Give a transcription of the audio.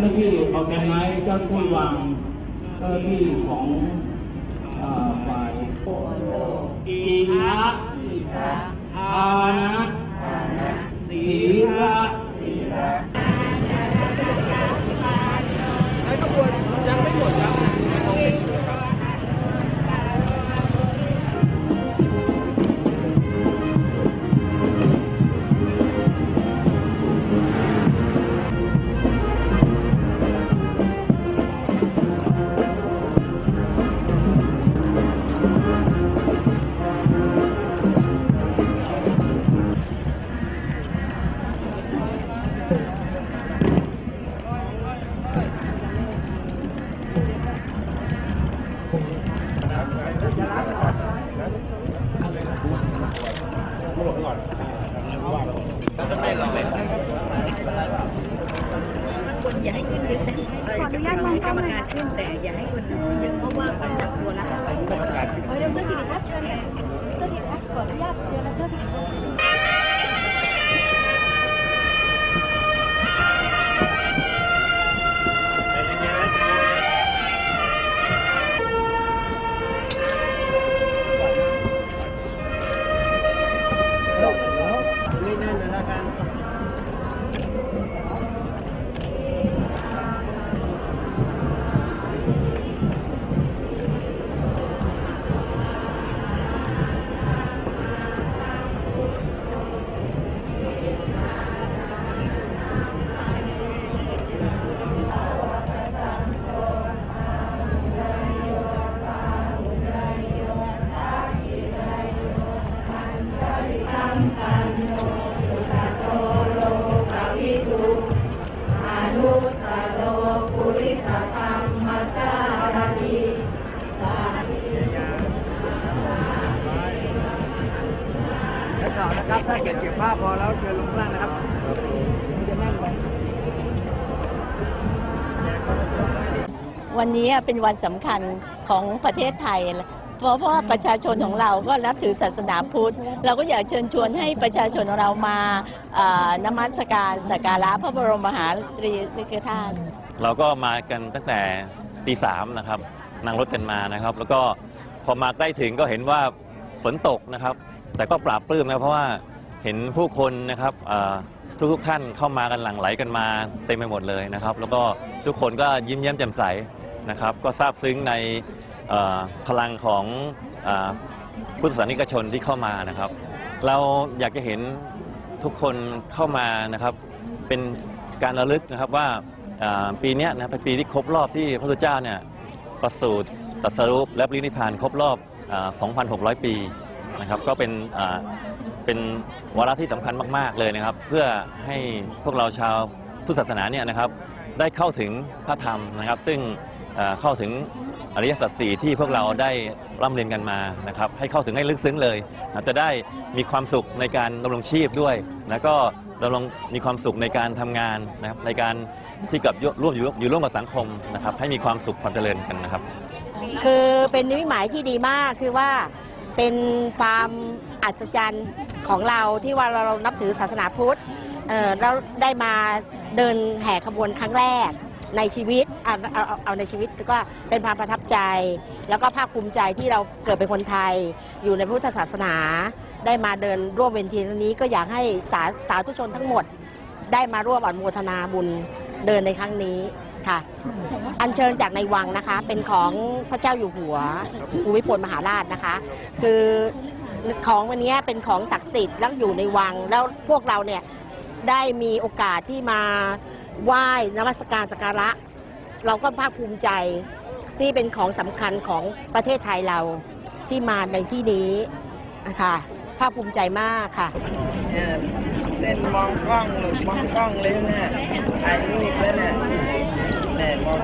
าหน้าที่ออแกนไนเจ้าหน้าที่วางเจ้าหน้าที่ของฝ่ายอีนะอา อย่าให้ขึ้นเยอะขออนุญาตมองกรรมการขึ้นแต่อย่าให้คนเยอะเพราะว่าคนจะกลัวแล้วเดี๋ยวเพื่อสิริทัศน์เชิญเลยเพื่อสิริทัศน์ขออนุญาต นักข่าวนะครับ ถ้าเกิดเก็บภาพพอแล้วเชิญลงข้างล่างนะครับวันนี้เป็นวันสำคัญของประเทศไทย เพราะว่าประชาชนของเราก็นับถือศาสนาพุทธ เราก็อยากเชิญชวนให้ประชาชนของเรามาเอ่อนมัสการสักการะพระบรมมหาตรีนิกธาตุ เราก็มากันตั้งแต่ตีสามนะครับนั่งรถกันมานะครับ แล้วก็พอมาใกล้ถึงก็เห็นว่าฝนตกนะครับ แต่ก็ปราบปลื้มนะเพราะว่าเห็นผู้คนนะครับทุกทุกๆท่านเข้ามากันหลั่งไหลกันมาเต็มไปหมดเลยนะครับ แล้วก็ทุกคนก็ยิ้มแย้มแจ่มใสนะครับ ก็ซาบซึ้งใน พลังของอพุทธศาสนิกชนที่เข้ามานะครับ เราอยากจะเห็นทุกคนเข้ามานะครับ เป็นการระลึกนะครับว่าปีนี้นะเป็นปีที่ครบรอบที่พระพุทธเจ้าเนี่ยประสูติตรัสรู้และปรินิพพานครบรอบอ2,600 ปีนะครับ ก็เป็นเป็นวาระที่สำคัญมาก ๆ เลยนะครับ เพื่อให้พวกเราชาวพุทธศาสนาเนี่ยนะครับ ได้เข้าถึงพระธรรมนะครับ ซึ่ง เข้าถึงอริยสัจสี่ที่พวกเราได้ร่ำเรียนกันมานะครับให้เข้าถึงให้ลึกซึ้งเลยนะจะได้มีความสุขในการดำรงชีพด้วย แล้วก็ดำรงมีความสุขในการทำงานนะครับในการที่กับร่วมอยู่อยู่ร่วมกับสังคมนะครับให้มีความสุขความเจริญกันนะครับ คือเป็นนิมิตหมายที่ดีมากคือว่าเป็นความอัศจรรย์ของเราที่ว่าเรานับถือศาสนาพุทธเราได้มาเดินแห่ขบวนครั้งแรก ในชีวิตเอาเอาเอาเอาในชีวิตก็เป็นความประทับใจ แล้วก็ภาคภูมิใจที่เราเกิดเป็นคนไทย อยู่ในพุทธศาสนา ได้มาเดินร่วมเวทีนี้ก็อยากให้สาสาธุชนทั้งหมด ได้มาร่วมอนุโมทนาบุญเดินในครั้งนี้ค่ะ อัญเชิญจากในวังนะคะ เป็นของพระเจ้าอยู่หัวภูมิพลมหาราชนะคะ คือของวันนี้เป็นของศักดิ์สิทธิ์แล้วอยู่ในวังแล้วพวกเราเนี่ยได้มีโอกาสที่มา ไหว้นวัสการสักการะ เราก็ภาคภูมิใจที่เป็นของสำคัญของประเทศไทยเราที่มาในที่นี้นะคะภาคภูมิใจมากค่ะเส้นมองกล้องมองกล้องเลยเนะถ่ายรูปแล้วนะแต่มอง